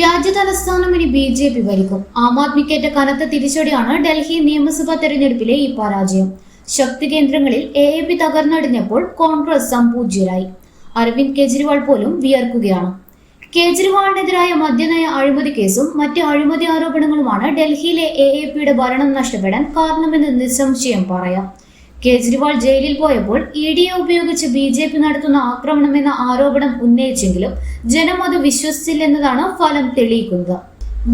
രാജ്യതലസ്ഥാനം ഇനി B J P ഭരിക്കും. ആം ആദ്മിക്കേറ്റ കനത്ത തിരിച്ചടിയാണ് ഡൽഹി നിയമസഭാ തെരഞ്ഞെടുപ്പിലെ ഈ പരാജയം. ശക്തി കേന്ദ്രങ്ങളിൽ എ എ പി തകർന്നടിഞ്ഞപ്പോൾ കോൺഗ്രസ് സംപൂജ്യരായി അരവിന്ദ് കെജ്രിവാൾ പോലും വിയർക്കുകയാണ്. കേജ്രിവാളിനെതിരായ മദ്യനയ അഴിമതി കേസും മറ്റ് അഴിമതി ആരോപണങ്ങളുമാണ് ഡൽഹിയിലെ എ എ പിയുടെ ഭരണം നഷ്ടപ്പെടാൻ കാരണമെന്ന് നിസ്സംശയം പറയാം. കേജ്രിവാൾ ജയിലിൽ പോയപ്പോൾ ഇ ഡിയെ ഉപയോഗിച്ച് ബി ജെ പി നടത്തുന്ന ആക്രമണമെന്ന ആരോപണം ഉന്നയിച്ചെങ്കിലും ജനം അത് വിശ്വസിച്ചില്ലെന്നതാണ് ഫലം തെളിയിക്കുന്നത്.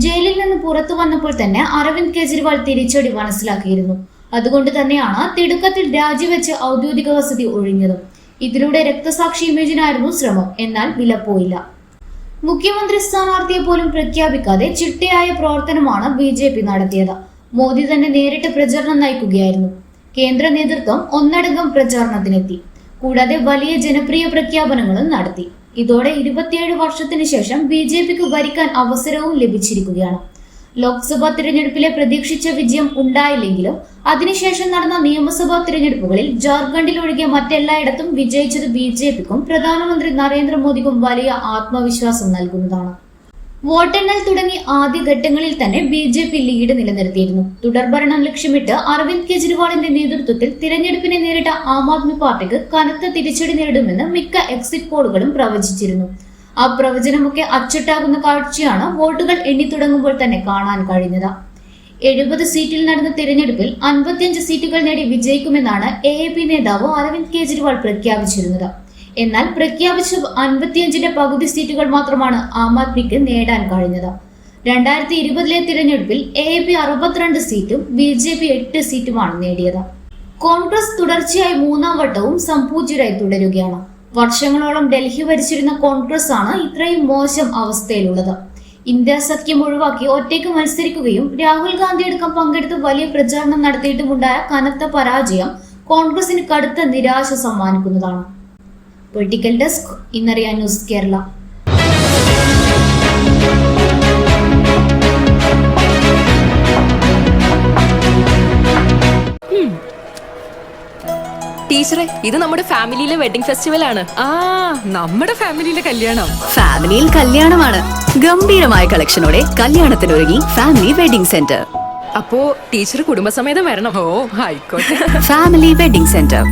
ജയിലിൽ നിന്ന് പുറത്തു വന്നപ്പോൾ തന്നെ അരവിന്ദ് കെജ്രിവാൾ തിരിച്ചടി മനസ്സിലാക്കിയിരുന്നു. അതുകൊണ്ട് തന്നെയാണ് തിടുക്കത്തിൽ രാജിവെച്ച് ഔദ്യോഗിക വസതി ഒഴിഞ്ഞതും. ഇതിലൂടെ രക്തസാക്ഷി ഇമേജിനായിരുന്നു ശ്രമം എന്നാൽ വിലപ്പോയില്ല മുഖ്യമന്ത്രി സ്ഥാനാർത്ഥിയെ പോലും പ്രഖ്യാപിക്കാതെ ചിട്ടയായ പ്രവർത്തനമാണ് ബി ജെ പി നടത്തിയത്. മോദി തന്നെ നേരിട്ട് പ്രചരണം നയിക്കുകയായിരുന്നു. കേന്ദ്ര നേതൃത്വം ഒന്നടങ്കം പ്രചാരണത്തിനെത്തി. കൂടാതെ വലിയ ജനപ്രിയ പ്രഖ്യാപനങ്ങളും നടത്തി. ഇതോടെ ഇരുപത്തിയേഴ് വർഷത്തിന് ശേഷം ബി ജെ പിക്ക് ഭരിക്കാൻ അവസരവും ലഭിച്ചിരിക്കുകയാണ്. ലോക്സഭാ തിരഞ്ഞെടുപ്പിലെ പ്രതീക്ഷിച്ച വിജയം ഉണ്ടായില്ലെങ്കിലും അതിനുശേഷം നടന്ന നിയമസഭാ തിരഞ്ഞെടുപ്പുകളിൽ ജാർഖണ്ഡിൽ ഒഴികെ മറ്റെല്ലായിടത്തും വിജയിച്ചത് ബി ജെ പിക്കും പ്രധാനമന്ത്രി നരേന്ദ്രമോദിക്കും വലിയ ആത്മവിശ്വാസം നൽകുന്നതാണ്. വോട്ടെണ്ണൽ തുടങ്ങി ആദ്യഘട്ടങ്ങളിൽ തന്നെ ബി ജെ പി ലീഡ് നിലനിർത്തിയിരുന്നു. തുടർഭരണം ലക്ഷ്യമിട്ട് അരവിന്ദ് കെജ്രിവാളിന്റെ നേതൃത്വത്തിൽ തിരഞ്ഞെടുപ്പിനെ നേരിട്ട ആം ആദ്മി പാർട്ടിക്ക് കനത്ത തിരിച്ചടി നേരിടുമെന്ന് മിക്ക എക്സിറ്റ് പോളുകളും പ്രവചിച്ചിരുന്നു. ആ പ്രവചനമൊക്കെ അച്ചട്ടാകുന്ന കാഴ്ചയാണ് വോട്ടുകൾ എണ്ണി തുടങ്ങുമ്പോൾ തന്നെ കാണാൻ കഴിഞ്ഞത്. എഴുപത് സീറ്റിൽ നടന്ന തിരഞ്ഞെടുപ്പിൽ അൻപത്തിയഞ്ച് സീറ്റുകൾ നേടി വിജയിക്കുമെന്നാണ് എ നേതാവ് അരവിന്ദ് കെജ്രിവാൾ പ്രഖ്യാപിച്ചിരുന്നത്. എന്നാൽ പ്രഖ്യാപിച്ച അൻപത്തിയഞ്ചിന്റെ പകുതി സീറ്റുകൾ മാത്രമാണ് ആം ആദ്മിക്ക് നേടാൻ കഴിഞ്ഞത്. രണ്ടായിരത്തി ഇരുപതിലെ തിരഞ്ഞെടുപ്പിൽ എ എ പി അറുപത്തിരണ്ട് സീറ്റും ബി ജെ പി എട്ട് സീറ്റുമാണ് നേടിയത്. കോൺഗ്രസ് തുടർച്ചയായി മൂന്നാം വട്ടവും സംപൂജ്യരായി തുടരുകയാണ്. വർഷങ്ങളോളം ഡൽഹി ഭരിച്ചിരുന്ന കോൺഗ്രസ് ആണ് ഇത്രയും മോശം അവസ്ഥയിലുള്ളത്. ഇന്ത്യ സഖ്യം ഒഴിവാക്കി ഒറ്റയ്ക്ക് മത്സരിക്കുകയും രാഹുൽ ഗാന്ധി അടക്കം പങ്കെടുത്ത് വലിയ പ്രചാരണം നടത്തിയിട്ടുമുണ്ടായ കനത്ത പരാജയം കോൺഗ്രസിന് കടുത്ത നിരാശ സമ്മാനിക്കുന്നതാണ്. പൊളിറ്റിക്കൽ ഡെസ്ക് ഇന്നറിയാൻ ന്യൂസ് കേരള. ടീച്ചറെ ഇത് നമ്മുടെ ഫാമിലിയിലെ വെഡിങ് ഫെസ്റ്റിവൽ ആണ്. ആ നമ്മുടെ ഫാമിലിയിലെ കല്യാണം. ഫാമിലിയിൽ കല്യാണമാണ്. ഗംഭീരമായ കളക്ഷനോടെ കല്യാണത്തിനൊരുങ്ങി ഫാമിലി വെഡിംഗ് സെന്റർ. അപ്പോ ടീച്ചർ കുടുംബസമേതം വരണം. ഓ ആയിക്കോട്ടെ ഫാമിലി വെഡിംഗ് സെന്റർ.